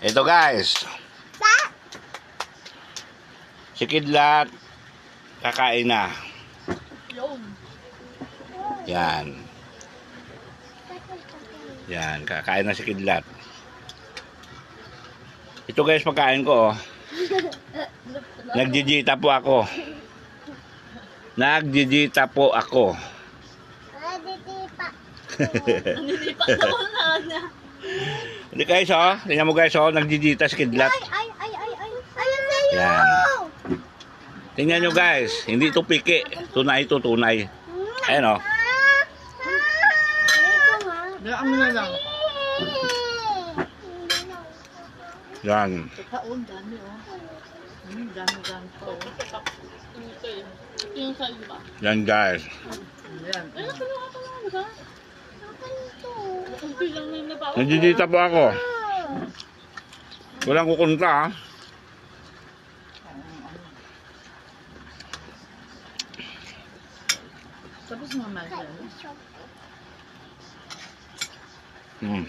Ito guys, si Kidlat, kakain na. Yun. Yan. Yan, kakain na si Kidlat. Ito guys, pagkain ko. Oh. Nagjijita po ako. Nagjijita po ako. Nanilipat ako na niya. Hindi guys, oh. Tingnan mo guys, oh. Nagjijita si Kidlat. Ay, ay, ay, ay. Ayun sa'yo. Yan. Tingnan nyo guys, hindi ito piki. Tunay ito, tunay. Ayan oh. Daan mo na lang. Yan. Taon, dami oh. Dami dami pa oh. Yan guys. Ayan. Ay, tulungan ka lang ba? Kunti lang na yung nabawa. Nagjijita po ako. Walang kukunta ha. Tapos naman yan. Hmm.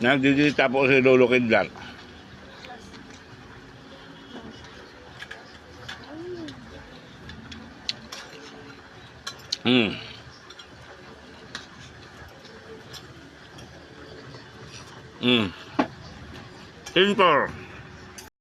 Nagjijita po si Lolo Kidlat. Hmm. Hmm. Simple.